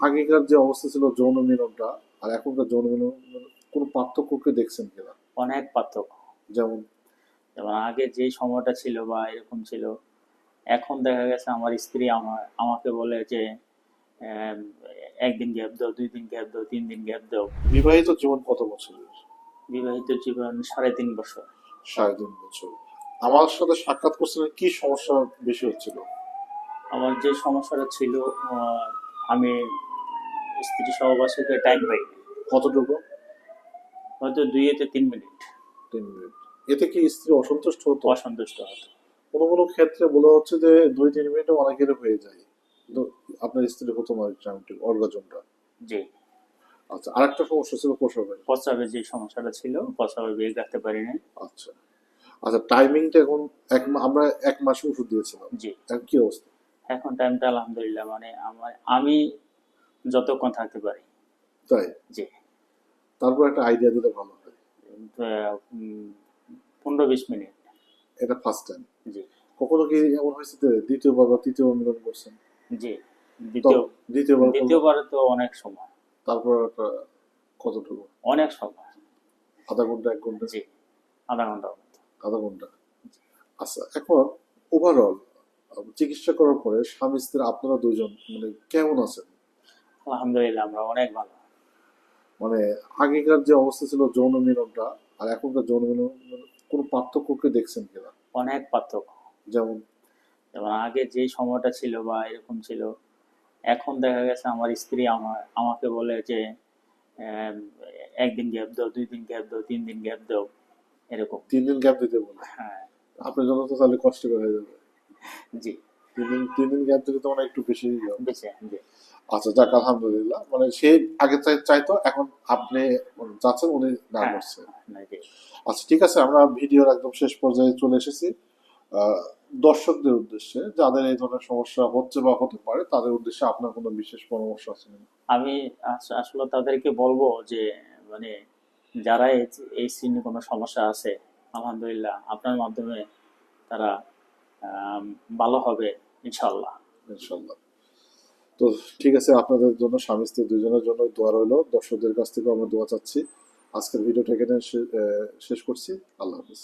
আগেকার যে অবস্থা ছিল যৌন মিলনটা আর এখনকার যৌন মিলন কোনো পার্থক্যকে দেখছেন কিনা? অনেক পার্থক্য। যেমন? যেমন আগে যে সময়টা ছিল বা এরকম ছিল এখন দেখা গেছে আমার স্ত্রী আমার আমাকে বলে যে একদিন গ্যাপ দাও দুই দিন গ্যাপ দাও তিন দিন গ্যাপ দাও। বিবাহিত জীবন কত বছরের বিবাহিত জীবন সাড়ে তিন বছর। সাড়ে তিন বছর। আমার সাথে সাক্ষাৎ করছিলেন কি সমস্যা বেশি হচ্ছিল? আমার যে সমস্যাটা ছিল আমি স্ত্রী সহবাসকে টাইম পাই কতটুকু? হয়তো দুই এতে তিন মিনিট তিন মিনিট এতে কি স্ত্রী অসন্তুষ্ট হতো? অসন্তুষ্ট হতো। কোনো কোনো ক্ষেত্রে বলা হচ্ছে যে দুই তিন মিনিটে অনেকের হয়ে যায়। আপনার স্ত্রী হতো না টাইমটি অর্গাজনটা জি। আচ্ছা আরেকটা সমস্যা ছিল প্রসবের প্রস্রাবের যে সমস্যাটা ছিল প্রস্রাবে বেগ রাখতে পারি না আচ্ছা। আচ্ছা টাইমিংটা এখন এক আমরা এক মাসে ওষুধ দিয়েছিলাম। জি। এখন কি অবস্থা? এখন টাইমটা আলহামদুলিল্লাহ মানে আমার আমি যতক্ষণ থাকতে পারি। তাই? জি। তারপর একটা আইডিয়া দিলে ভালো হয়। পনেরো বিশ মিনিট। এটা ফার্স্ট টাইম জি। কখনো কি এমন হয়েছে দ্বিতীয়বার বা তৃতীয়বার মিলন করছেন? জি। দ্বিতীয় তো দ্বিতীয়বার তো অনেক সময়। তারপর কতটুকু? অনেক সময়। আধা ঘণ্টা এক ঘণ্টা? জি। আধা ঘণ্টার মতো আধা ঘণ্টা। আচ্ছা এখন ওভারঅল চিকিৎসা করার পরে স্বামী স্ত্রী আপনারা দুজন মানে কেমন আছেন? আলহামদুলিল্লাহ আমরা অনেক ভালো। মানে আগেকার যে অবস্থা ছিল যৌন মিলনটা আর এখনকার যৌন মিলন কোনো পার্থক্যকে দেখছেন কিনা? অনেক পার্থক্য। যেমন? যেমন আগে যে সময়টা ছিল বা এরকম ছিল এখন দেখা গেছে আমার স্ত্রী আমার আমাকে বলে যে একদিন গ্যাপ দাও দুই দিন গ্যাপ দাও তিন দিন গ্যাপ দাও। এরকম। তিন দিন গ্যাপ দিতে বলে? হ্যাঁ। আপনার জন্য তো তাহলে কষ্ট হয়ে যাবে। জি। তিন দিন তিন দিন গ্যাপ দিলে তো অনেক একটু বেশি। বেঁচে জি। আচ্ছা যাক আলহামদুলিল্লাহ। মানে সে আগে চাই- চাইতো এখন আপনি যাচ্ছেন উনি না হ্যাঁ। করছে। আচ্ছা ঠিক আছে আমরা ভিডিওর একদম শেষ পর্যায়ে চলে এসেছি। দর্শকদের উদ্দেশ্যে যাদের এই ধরনের সমস্যা হচ্ছে বা হতে পারে তাদের উদ্দেশ্যে আপনার কোনো বিশেষ পরামর্শ আছে? আমি আসলে তাদেরকে বলব যে মানে যারা এই- শ্রেণি কোনো সমস্যা আছে আলহামদুলিল্লাহ আপনার মাধ্যমে তারা ভালো হবে ইনশাল্লাহ ইনশাল্লাহ তো ঠিক আছে, আপনাদের জন্য, স্বামী স্ত্রী দুজনের জন্য দোয়া রইল। দর্শকদের কাছ থেকে আমরা দোয়া চাচ্ছি। আজকের ভিডিওটা এখানে শেষ করছি। আল্লাহ হাফিজ।